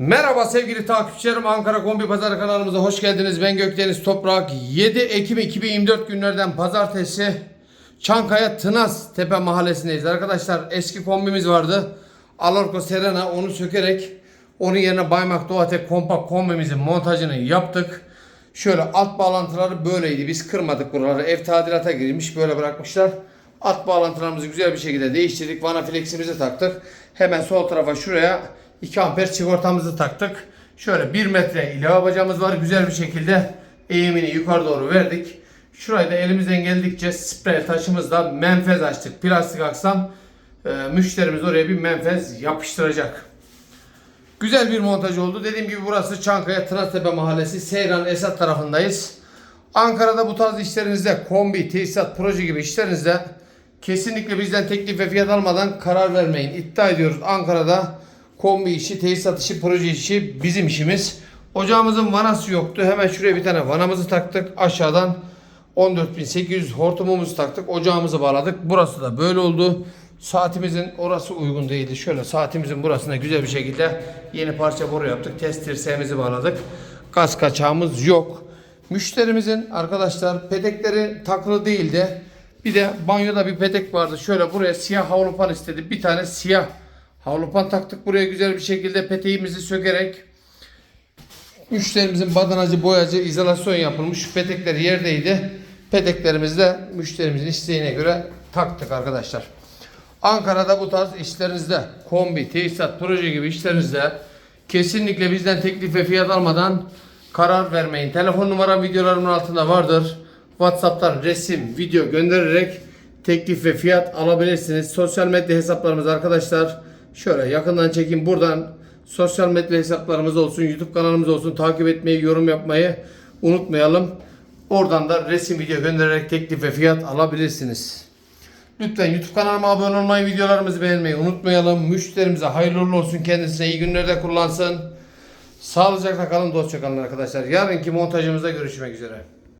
Merhaba sevgili takipçilerim Ankara Kombi Pazarı kanalımıza hoş geldiniz. Ben Gökdeniz Toprak. 7 Ekim 2024 günlerden pazartesi Çankaya Tınaz Tepe mahallesindeyiz. Arkadaşlar eski kombimiz vardı. Alorco Serena onu sökerek onun yerine Baymak Doğatek kompakt kombimizin montajını yaptık. Şöyle alt bağlantıları böyleydi. Biz kırmadık buraları. Ev tadilata girmiş böyle bırakmışlar. Alt bağlantılarımızı güzel bir şekilde değiştirdik. Vana fleximizi taktık. Hemen sol tarafa şuraya 2 amper sigortamızı taktık. Şöyle 1 metre ilave bacamız var. Güzel bir şekilde eğimini yukarı doğru verdik. Şurayı da elimizden geldikçe sprey taşımızla menfez açtık. Plastik aksam e, müşterimiz oraya bir menfez yapıştıracak. Güzel bir montaj oldu. Dediğim gibi burası Çankaya Tınaztepe Mahallesi Seyran Esat tarafındayız. Ankara'da bu tarz işlerinizde kombi, tesisat, proje gibi işlerinizde kesinlikle bizden teklif ve fiyat almadan karar vermeyin. İddia ediyoruz Ankara'da kombi işi, tesisat işi, proje işi bizim işimiz. Ocağımızın vanası yoktu. Hemen şuraya bir tane vanamızı taktık. Aşağıdan 14.800 hortumumuzu taktık. Ocağımızı bağladık. Burası da böyle oldu. Saatimizin orası uygun değildi. Şöyle saatimizin burasına güzel bir şekilde yeni parça boru yaptık. Test dirseğimizi bağladık. Gaz kaçağımız yok. Müşterimizin arkadaşlar petekleri takılı değildi. Bir de banyoda bir petek vardı. Şöyle buraya siyah havlupan istedi. Bir tane siyah havlupan taktık. Buraya güzel bir şekilde peteğimizi sökerek Müşterimizin badanacı, boyacı, izolasyon yapılmış. Petekler yerdeydi. Peteklerimizi de müşterimizin isteğine göre taktık arkadaşlar. Ankara'da bu tarz işlerinizde kombi, tesisat, proje gibi işlerinizde kesinlikle bizden teklif ve fiyat almadan karar vermeyin. Telefon numaram videolarımın altında vardır. WhatsApp'tan resim, video göndererek teklif ve fiyat alabilirsiniz. Sosyal medya hesaplarımız arkadaşlar. Şöyle yakından çekeyim buradan sosyal medya hesaplarımız olsun, YouTube kanalımız olsun. Takip etmeyi, yorum yapmayı unutmayalım. Oradan da resim video göndererek teklif ve fiyat alabilirsiniz. Lütfen YouTube kanalıma abone olmayı, videolarımızı beğenmeyi unutmayalım. Müşterimize hayırlı olsun. Kendisine iyi günlerde kullansın. Sağlıcakla kalın, dostça kalın arkadaşlar. Yarınki montajımızda görüşmek üzere.